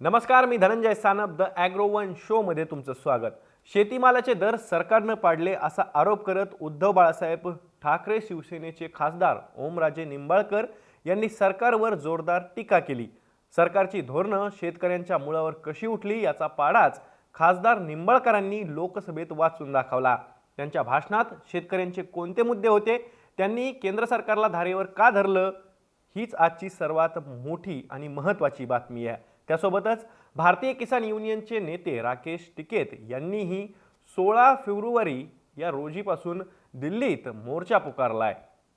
नमस्कार मी Dhananjay Sanap the agro one शोमध्ये तुमचं स्वागत. शेतीमालाचे दर सरकारनं पाडले असा आरोप करत उद्धव बाळासाहेब ठाकरे शिवसेनेचे खासदार ओमराजे निंबाळकर यांनी सरकारवर जोरदार टीका केली. सरकारची धोरणं शेतकऱ्यांच्या मुळावर कशी उठली याचा पाडाच खासदार निंबाळकरांनी लोकसभेत वाचून दाखवला. त्यांच्या भाषणात शेतकऱ्यांचे कोणते मुद्दे होते त्यांनी केंद्र सरकारला धारेवर का धरलं हीच आजची सर्वात मोठी आणि महत्त्वाची बातमी आहे. त्यासोबतच भारतीय किसान युनियनचे नेते राकेश टिकेत यांनीही सोळा फेब्रुवारी या रोजीपासून दिल्लीत मोर्चा पुकारला आहे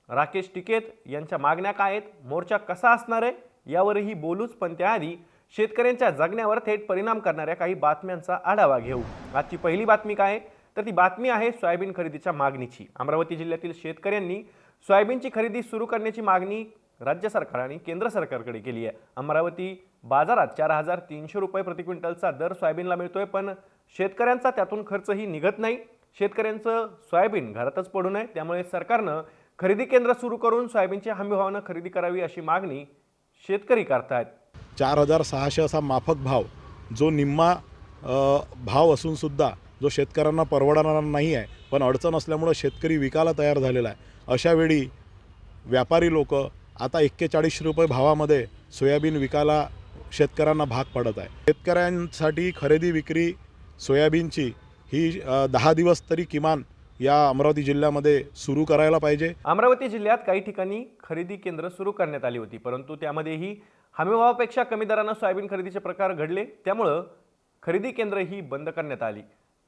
राकेश टिकेत यांच्या मागण्या काय आहेत? मोर्चा कसा असणार आहे? यावरही बोलूच पण त्याआधी शेतकऱ्यांच्या जगण्यावर थेट परिणाम करणाऱ्या काही बातम्यांचा आढावा घेऊ. आजची पहिली बातमी काय? आहे? तर ती बातमी आहे सोयाबीन खरेदीच्या मागणीची. अमरावती जिल्ह्यातील शेतकऱ्यांनी सोयाबीनची खरेदी सुरू करण्याची मागणी राज्य सरकार आणि केंद्र सरकारकडे केली आहे. अमरावती बाजारात चार हजार तीनशे रुपये प्रति क्विंटलचा दर सोयाबीनला मिळतोय पण शेतकऱ्यांचा त्यातून खर्चही निघत नाही. शेतकऱ्यांचं सोयाबीन घरातच पडू नये. त्यामुळे सरकारनं खरेदी केंद्र सुरू करून सोयाबीनच्या हमीभावानं खरेदी करावी अशी मागणी शेतकरी करतायत. चार हजार सहाशे असा माफक भाव जो निम्मा भाव असूनसुद्धा जो शेतकऱ्यांना परवडणारा नाही आहे पण अडचण असल्यामुळं शेतकरी विकायला तयार झालेला आहे. अशावेळी व्यापारी लोक आता एक्केचाळीस रुपये भावामध्ये सोयाबीन विकायला शेतकऱ्यांना भाग पडत आहे. शेतकऱ्यांसाठी खरेदी विक्री सोयाबीनची ही दहा दिवस तरी किमान या अमरावती जिल्ह्यामध्ये सुरू करायला पाहिजे. अमरावती जिल्ह्यात काही ठिकाणी खरेदी केंद्र सुरू करण्यात आली होती परंतु त्यामध्येही हमीभावापेक्षा कमी दरानं सोयाबीन खरेदीचे प्रकार घडले. त्यामुळं खरेदी केंद्र ही बंद करण्यात आली.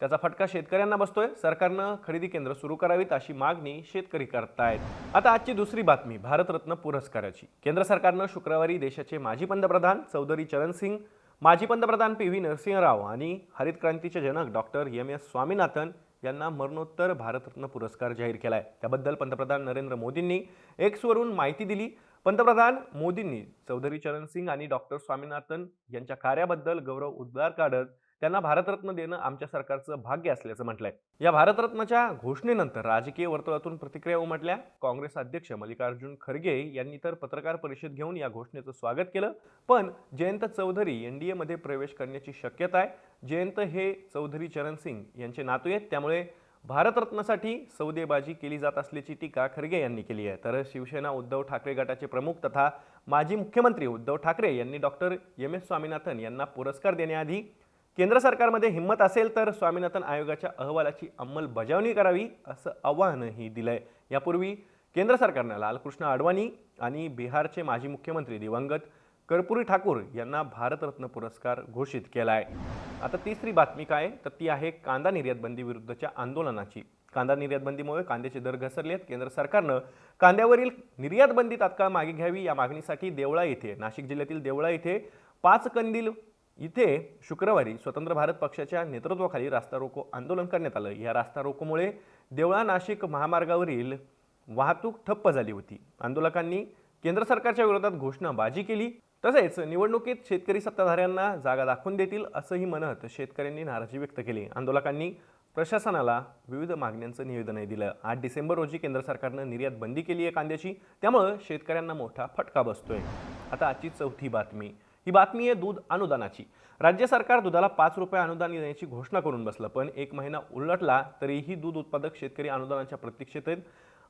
त्याचा फटका शेतकऱ्यांना बसतोय. सरकारनं खरेदी केंद्र सुरू करावीत अशी मागणी शेतकरी करतायत. आता आजची दुसरी बातमी भारतरत्न पुरस्काराची. केंद्र सरकारनं शुक्रवारी देशाचे माजी पंतप्रधान चौधरी चरण सिंग माजी पंतप्रधान पी व्ही नरसिंहराव आणि हरित क्रांतीचे जनक डॉक्टर एम एस स्वामीनाथन यांना मरणोत्तर भारतरत्न पुरस्कार जाहीर केला आहे त्याबद्दल पंतप्रधान नरेंद्र मोदींनी एक्सवरून माहिती दिली. पंतप्रधान मोदींनी चौधरी चरण सिंग आणि डॉक्टर स्वामीनाथन यांच्या कार्याबद्दल गौरव उद्गार काढत त्यांना भारतरत्न देणं आमच्या सरकारचं भाग्य असल्याचं म्हटलंय. या भारतरत्नाच्या घोषणेनंतर राजकीय वर्तुळातून प्रतिक्रिया उमटल्या. काँग्रेस अध्यक्ष मल्लिकार्जुन खरगे यांनी तर पत्रकार परिषद घेऊन या घोषणेचं स्वागत केलं. पण जयंत चौधरी एनडीए मध्ये प्रवेश करण्याची शक्यता आहे. जयंत हे चौधरी चरण सिंग यांचे नातू आहेत. त्यामुळे भारतरत्नासाठी सौदेबाजी केली जात असल्याची टीका खरगे यांनी केली आहे. तर शिवसेना उद्धव ठाकरे गटाचे प्रमुख तथा माजी मुख्यमंत्री उद्धव ठाकरे यांनी डॉक्टर एम एस स्वामीनाथन यांना पुरस्कार देण्याआधी केंद्र सरकारमध्ये हिंमत असेल तर स्वामीनाथन आयोगाच्या अहवालाची अंमलबजावणी करावी असं आवाहनही दिलंय. यापूर्वी केंद्र सरकारनं लालकृष्ण अडवाणी आणि बिहारचे माजी मुख्यमंत्री दिवंगत कर्पुरी ठाकूर यांना भारतरत्न पुरस्कार घोषित केला आहे आता तिसरी बातमी काय? तर ती आहे कांदा निर्यात बंदी विरुद्धच्या आंदोलनाची. कांदा निर्यात बंदीमुळे कांद्याचे दर घसरले आहेत केंद्र सरकारनं कांद्यावरील निर्यात बंदी तात्काळ मागे घ्यावी या मागणीसाठी देवळा येथे नाशिक जिल्ह्यातील देवळा येथे पाच कंदील इथे शुक्रवारी स्वतंत्र भारत पक्षाच्या नेतृत्वाखाली रास्ता रोको आंदोलन करण्यात आलं. या रास्ता रोकोमुळे देवळा नाशिक महामार्गावरील वाहतूक ठप्प झाली होती. आंदोलकांनी केंद्र सरकारच्या विरोधात घोषणाबाजी केली. तसेच निवडणुकीत शेतकरी सत्ताधाऱ्यांना जागा दाखवून देतील असंही म्हणत शेतकऱ्यांनी नाराजी व्यक्त केली. आंदोलकांनी प्रशासनाला विविध मागण्यांचं निवेदनही दिलं. आठ डिसेंबर रोजी केंद्र सरकारनं निर्यात बंदी केली आहे कांद्याची. त्यामुळं शेतकऱ्यांना मोठा फटका बसतोय. आता आजची चौथी बातमी. ही बातमी आहे दूध अनुदानाची. राज्य सरकार दुधाला पाच रुपये अनुदान देण्याची घोषणा करून बसलं पण एक महिना उलटला तरीही दूध उत्पादक शेतकरी अनुदानाच्या प्रतीक्षेत आहेत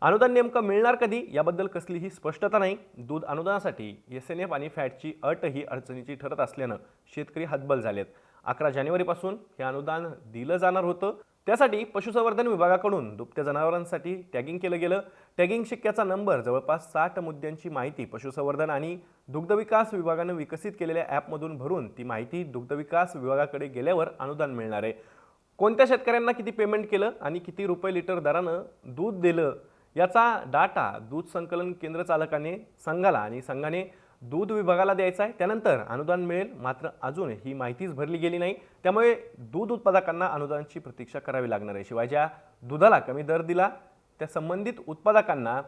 अनुदान नेमकं मिळणार कधी याबद्दल कसलीही स्पष्टता नाही. दूध अनुदानासाठी एस एन एफ आणि फॅटची अट ही अडचणीची ठरत असल्यानं शेतकरी हतबल झालेत. अकरा जानेवारीपासून हे अनुदान दिलं जाणार होतं. त्यासाठी पशुसंवर्धन विभागाकडून दुभत्या जनावरांसाठी टॅगिंग केलं गेलं. टॅगिंग शिक्क्याचा नंबर जवळपास साठ मुद्द्यांची माहिती पशुसंवर्धन आणि दुग्धविकास विभागानं विकसित केलेल्या ॲपमधून भरून ती माहिती दुग्धविकास विभागाकडे गेल्यावर अनुदान मिळणार आहे. कोणत्या शेतकऱ्यांना किती पेमेंट केलं आणि किती रुपये लिटर दरानं दूध दिलं याचा डाटा दूध संकलन केंद्र चालकाने संघाला आणि संघाने दूध विभागाला द्यायचा आहे. त्यानंतर अनुदान मिळेल मात्र अजून ही माहितीच भरली गेली नाही. त्यामुळे दूध उत्पादकांना अनुदानाची प्रतीक्षा करावी लागणार आहे. शिवाय ज्या दुधाला कमी दर दिला त्या संबंधित उत्पादकांना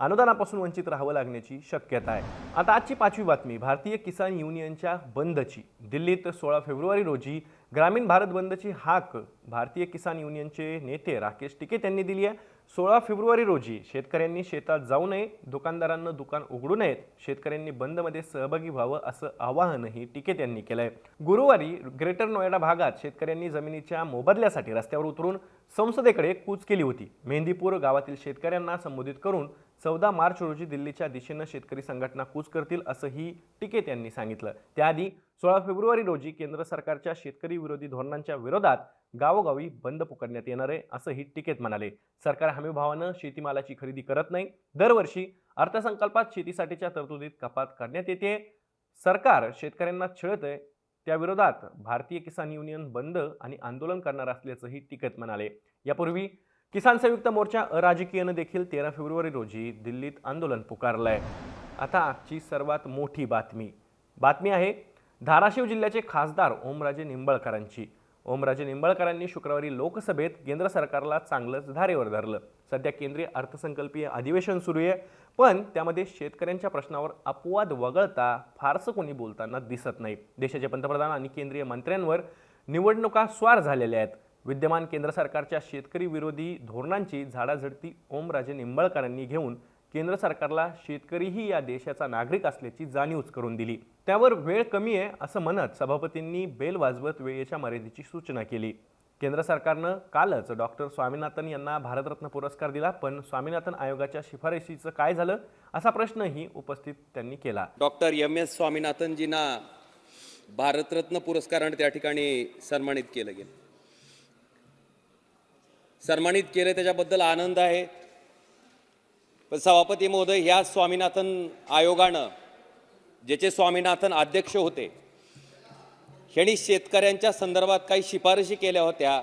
अनुदानापासून वंचित राहावं लागण्याची शक्यता आहे. आता आजची पाचवी बातमी भारतीय किसान युनियनच्या बंदची. दिल्लीत सोळा फेब्रुवारी रोजी ग्रामीण भारत बंदची हाक भारतीय किसान युनियनचे नेते राकेश टिकेत यांनी दिली आहे. सोळा फेब्रुवारी रोजी शेतकऱ्यांनी शेतात जाऊ नये दुकानदारांना दुकान उघडू नयेत शेतकऱ्यांनी बंदमध्ये सहभागी व्हावं असं आवाहनही टिकेत यांनी केलंय. गुरुवारी ग्रेटर नोएडा भागात शेतकऱ्यांनी जमिनीच्या मोबदल्यासाठी रस्त्यावर उतरून संसदेकडे कूच केली होती. मेहंदीपूर गावातील शेतकऱ्यांना संबोधित करून चौदा मार्च रोजी दिल्लीच्या दिशेनं शेतकरी संघटना कूच करतील असंही टिकेत यांनी सांगितलं. त्याआधी सोळा फेब्रुवारी रोजी केंद्र सरकारच्या शेतकरी विरोधी धोरणांच्या विरोधात गावोगावी बंद पुकारण्यात येणार आहे असंही टिकेत म्हणाले. सरकार हमीभावानं शेतीमालाची खरेदी करत नाही. दरवर्षी अर्थसंकल्पात शेतीसाठीच्या तरतुदीत कपात करण्यात येते. सरकार शेतकऱ्यांना छळत आहे त्याविरोधात भारतीय किसान युनियन बंद आणि आंदोलन करणार असल्याचंही टिकत म्हणाले. यापूर्वी किसान संयुक्त मोर्चा अराजकीयनं देखील तेरा फेब्रुवारी रोजी दिल्लीत आंदोलन पुकारलंय. आता आजची सर्वात मोठी बातमी. बातमी आहे धाराशिव जिल्ह्याचे खासदार ओमराजे निंबाळकरांची. ओमराजे निंबाळकरांनी शुक्रवारी लोकसभेत केंद्र सरकारला चांगलंच धारेवर धरलं. सध्या केंद्रीय अर्थसंकल्पीय अधिवेशन सुरू आहे. पण त्यामध्ये शेतकऱ्यांच्या प्रश्नावर अपवाद वगळता फारसं कोणी बोलताना दिसत नाही. देशाचे पंतप्रधान आणि केंद्रीय मंत्र्यांवर निवडणुका स्वार झालेल्या आहेत. विद्यमान केंद्र सरकारच्या शेतकरी विरोधी धोरणांची झाडाझडती ओमराजे निंबाळकरांनी घेऊन केंद्र सरकारला शेतकरीही या देशाचा नागरिक असल्याची जाणीवच करून दिली. त्यावर वेळ कमी आहे असं म्हणत सभापतींनी बेल वाजवत वेळेच्या मर्यादेची सूचना केली. केंद्र सरकारनं कालच डॉक्टर स्वामीनाथन यांना भारतरत्न पुरस्कार दिला पण स्वामीनाथन आयोगाच्या शिफारशीचं काय झालं असा प्रश्नही उपस्थित त्यांनी केला. डॉक्टर एम एस स्वामीनाथनजींना भारतरत्न पुरस्काराने त्या ठिकाणी सन्मानित केलं गेलं. सन्मानित केलं त्याच्याबद्दल आनंद आहे. पण सभापती महोदय ह्या स्वामीनाथन आयोगानं ज्याचे स्वामीनाथन अध्यक्ष होते ह्यांनी शेतकऱ्यांच्या संदर्भात काही शिफारशी केल्या होत्या.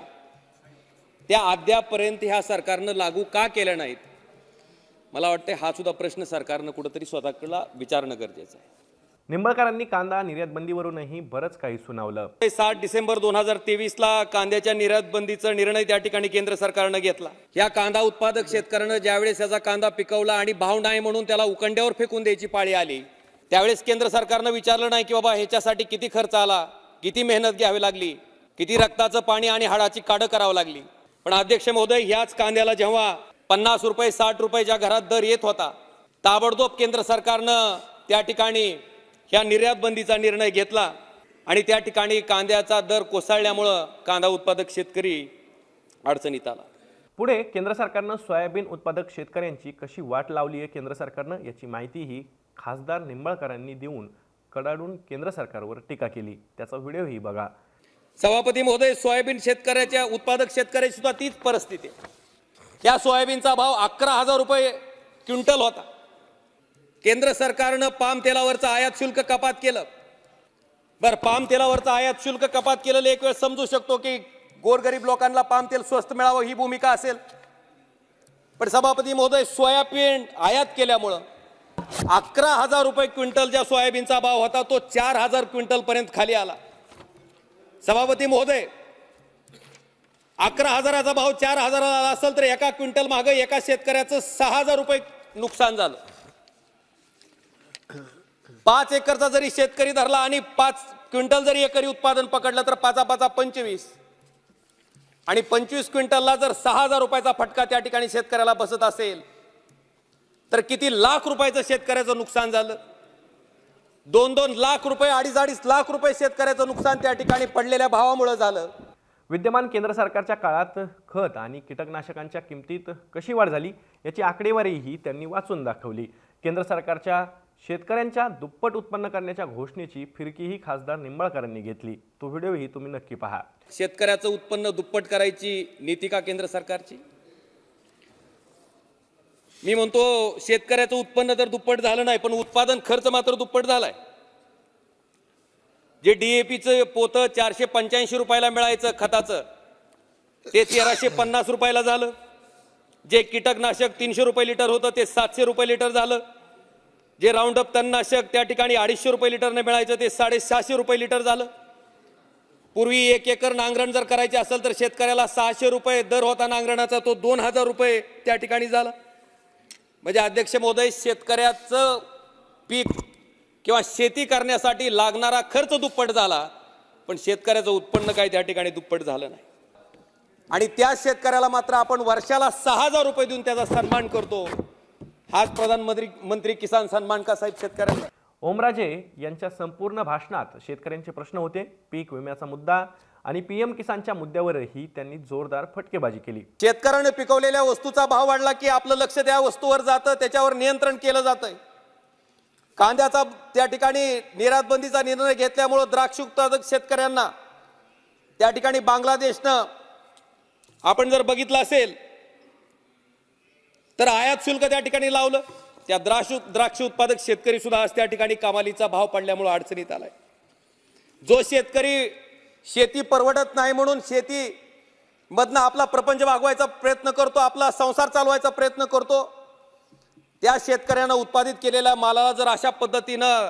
त्या अद्यापर्यंत ह्या सरकारनं लागू का केल्या नाहीत? मला वाटतं हा सुद्धा प्रश्न सरकारनं कुठंतरी स्वतःकडला विचारणं गरजेचं आहे. निंबाळकरांनी कांदा निर्यात बंदीवरूनही बरंच काही सुनावलं. सात डिसेंबर दोन हजार तेवीस ला कांद्याच्या निर्यात बंदीचा निर्णय त्या ठिकाणी केंद्र सरकारनं घेतला. या कांदा उत्पादक शेतकऱ्यानं ज्यावेळेस याचा कांदा पिकवला आणि भाव नाही म्हणून त्याला उकंड्यावर फेकून द्यायची पाळी आली त्यावेळेस केंद्र सरकारनं विचारलं नाही की बाबा ह्याच्यासाठी किती खर्च आला? किती मेहनत घ्यावी लागली किती रक्ताचं पाणी आणि हाडाची काढं करावं लागली. पण अध्यक्ष महोदय ह्याच कांद्याला जेव्हा पन्नास रुपये साठ रुपयेच्या घरात दर येत होता ताबडतोब केंद्र सरकारनं त्या ठिकाणी ह्या निर्यात बंदीचा निर्णय घेतला आणि त्या ठिकाणी कांद्याचा दर कोसळल्यामुळं कांदा उत्पादक शेतकरी अडचणीत आला. पुढे केंद्र सरकारनं सोयाबीन उत्पादक शेतकऱ्यांची कशी वाट लावली आहे केंद्र सरकारनं याची माहितीही खासदार निंबाळकरांनी देऊन कडाडून केंद्र सरकारवर टीका केली. त्याचा व्हिडिओही बघा. सभापती महोदय सोयाबीन शेतकऱ्याच्या उत्पादक शेतकऱ्याची सुद्धा तीच परिस्थिती. या सोयाबीनचा भाव अकरा हजार रुपये क्विंटल होता. केंद्र सरकारनं पाम तेलावरचं आयात शुल्क कपात केलं. बरं पाम तेलावरचं आयात शुल्क कपात केलेलं एक वेळ समजू शकतो की गोरगरीब लोकांना पाम तेल स्वस्त मिळावं ही भूमिका असेल. पण सभापती महोदय सोयाबीन आयात केल्यामुळं अकरा हजार रुपये क्विंटल ज्या सोयाबीनचा भाव होता तो चार हजार क्विंटल पर्यंत खाली आला. सभापती महोदय अकरा हजाराचा भाव चार हजाराला असेल तर एका क्विंटल मागं एका शेतकऱ्याचं सहा हजार रुपये नुकसान झालं. पाच एकरचा जरी शेतकरी धरला आणि पाच क्विंटल जरी एकरी उत्पादन पकडलं तर पाचा पाचा पंचवीस. आणि पंचवीस क्विंटलला जर सहा हजार रुपयाचा फटका त्या ठिकाणी शेतकऱ्याला बसत असेल तर किती लाख रुपयाचं शेतकऱ्याचं नुकसान झालं? दोन दोन लाख रुपये अडीच अडीच लाख रुपये शेतकऱ्याचं नुकसान त्या ठिकाणी पडलेल्या भावामुळे झालं. विद्यमान केंद्र सरकारच्या काळात खत आणि कीटकनाशकांच्या किमतीत कशी वाढ झाली याची आकडेवारीही त्यांनी वाचून दाखवली. केंद्र सरकारच्या शेतकऱ्यांच्या दुप्पट उत्पन्न करण्याच्या घोषणेची फिरकीही खासदार निंबाळकरांनी घेतली. तो व्हिडिओही तुम्ही नक्की पहा. शेतकऱ्याचं उत्पन्न दुप्पट करायची नीती का केंद्र सरकारची? मी म्हणतो शेतकऱ्याचं उत्पन्न तर दुप्पट झालं नाही पण उत्पादन खर्च मात्र दुप्पट झालाय. जे डीएपीचं पोतं चारशे पंच्याऐंशी रुपयाला मिळायचं खताचं ते तेराशे पन्नास रुपयाला झालं. जे कीटकनाशक तीनशे रुपये लिटर होतं ते सातशे रुपये लिटर झालं. जे राऊंड अप तणनाशक त्या ठिकाणी अडीचशे रुपये लिटरने मिळायचं ते साडेसहाशे रुपये लिटर झालं. पूर्वी एक एकर नांगरण जर करायचे असेल तर शेतकऱ्याला सहाशे रुपये दर होता नांगरणाचा तो दोन हजार रुपये त्या ठिकाणी झाला. म्हणजे अध्यक्ष महोदय शेतकऱ्याचं पीक किंवा शेती करण्यासाठी लागणारा खर्च दुप्पट झाला पण शेतकऱ्याचं उत्पन्न काय त्या ठिकाणी दुप्पट झालं नाही. आणि त्या शेतकऱ्याला मात्र आपण वर्षाला सहा हजार रुपये देऊन त्याचा सन्मान करतो. हाच प्रधानमंत्री मंत्री किसान सन्मान का साहेब शेतकऱ्यांना? ओमराजे यांच्या संपूर्ण भाषणात शेतकऱ्यांचे प्रश्न होते. पीक विम्याचा मुद्दा आणि पीएम किसानच्या मुद्द्यावरही त्यांनी जोरदार फटकेबाजी केली. शेतकऱ्याने पिकवलेल्या वस्तूचा भाव वाढला की आपलं लक्ष त्या वस्तूवर जातं त्याच्यावर नियंत्रण केलं जातं कांद्याचा त्या ठिकाणी निर्यात बंदीचा निर्णय घेतल्यामुळं द्राक्ष उत्पादक शेतकऱ्यांना त्या ठिकाणी बांगलादेशनं आपण जर बघितलं असेल तर आयात शुल्क त्या ठिकाणी लावलं. त्या द्राक्ष द्राक्ष उत्पादक शेतकरी सुद्धा आज त्या ठिकाणी कमालीचा भाव पडल्यामुळे अडचणीत आलाय. जो शेतकरी शेती परवडत नाही म्हणून शेती मधनं आपला प्रपंच भागवायचा प्रयत्न करतो आपला संसार चालवायचा प्रयत्न करतो. त्या शेतकऱ्यानं उत्पादित केलेल्या मालाला जर अशा पद्धतीनं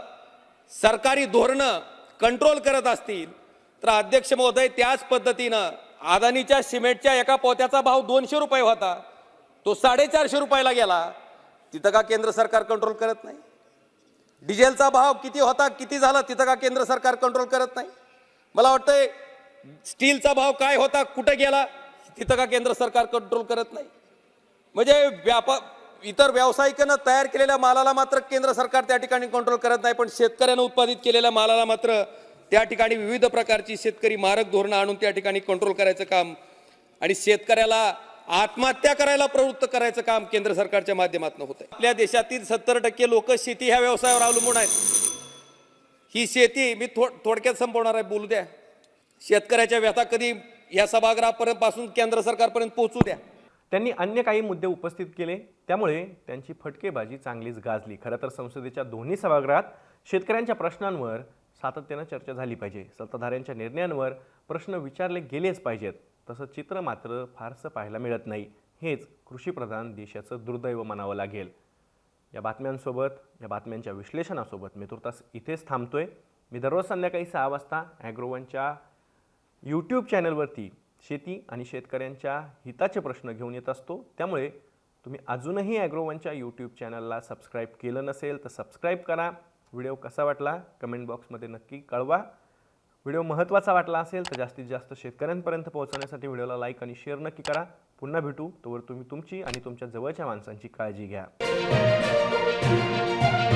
सरकारी धोरणं कंट्रोल करत असतील तर अध्यक्ष महोदय त्याच पद्धतीनं अदानीच्या सिमेंटच्या एका पोत्याचा भाव दोनशे रुपये होता. तो साडेचारशे रुपयाला गेला. तिथं का केंद्र सरकार कंट्रोल करत नाही? डिझेलचा भाव किती होता किती झाला तिथं का केंद्र सरकार कंट्रोल करत नाही? मला वाटतंय स्टीलचा भाव काय होता कुठे गेला तिथं का केंद्र सरकार कंट्रोल करत नाही? म्हणजे व्यापा इतर व्यावसायिकांना तयार केलेल्या मालाला मात्र केंद्र सरकार त्या ठिकाणी कंट्रोल करत नाही पण शेतकऱ्यानं उत्पादित केलेल्या मालाला मात्र त्या ठिकाणी विविध प्रकारची शेतकरी मारक धोरणं आणून त्या ठिकाणी कंट्रोल करायचं काम आणि शेतकऱ्याला आत्महत्या करायला प्रवृत्त करायचं काम केंद्र सरकारच्या माध्यमातून होतं आपल्या देशातील सत्तर टक्के लोक शेती ह्या व्यवसायावर अवलंबून आहेत. ही शेती मी थो थोडक्यात संपवणार आहे बोलू द्या. शेतकऱ्याच्या व्यथा कधी या सभागृहापर्यंत पासून केंद्र सरकारपर्यंत पोहोचू द्या. त्यांनी अन्य काही मुद्दे उपस्थित केले त्यामुळे त्यांची फटकेबाजी चांगलीच गाजली. खरं तर संसदेच्या दोन्ही सभागृहात शेतकऱ्यांच्या प्रश्नांवर सातत्यानं चर्चा झाली पाहिजे. सत्ताधाऱ्यांच्या निर्णयांवर प्रश्न विचारले गेलेच पाहिजेत. तसं चित्र मात्र फारसं पाहायला मिळत नाही. हेच कृषीप्रधान देशाचं दुर्दैव म्हणावं लागेल. या बातम्यांसोबत या बातम्यांच्या विश्लेषणासोबत मी तुर्तास इथेच थांबतोय. मी दररोज संध्याकाळी सहा वाजता ॲग्रोवनच्या यूट्यूब चॅनलवरती शेती आणि शेतकऱ्यांच्या हिताचे प्रश्न घेऊन येत असतो. त्यामुळे तुम्ही अजूनही ॲग्रोवनच्या यूट्यूब चॅनलला सबस्क्राईब केलं नसेल तर सबस्क्राईब करा. व्हिडिओ कसा वाटला? कमेंट बॉक्समध्ये नक्की कळवा. व्हिडिओ महत्त्वाचा वाटला असेल तर जास्तीत जास्त शेतकऱ्यांपर्यंत पोहोचवण्यासाठी व्हिडिओला लाईक आणि शेअर नक्की करा. पुन्हा भेटू. तोवर तुम्ही तुमची आणि तुमच्या जवळच्या माणसांची काळजी घ्या. Thank you.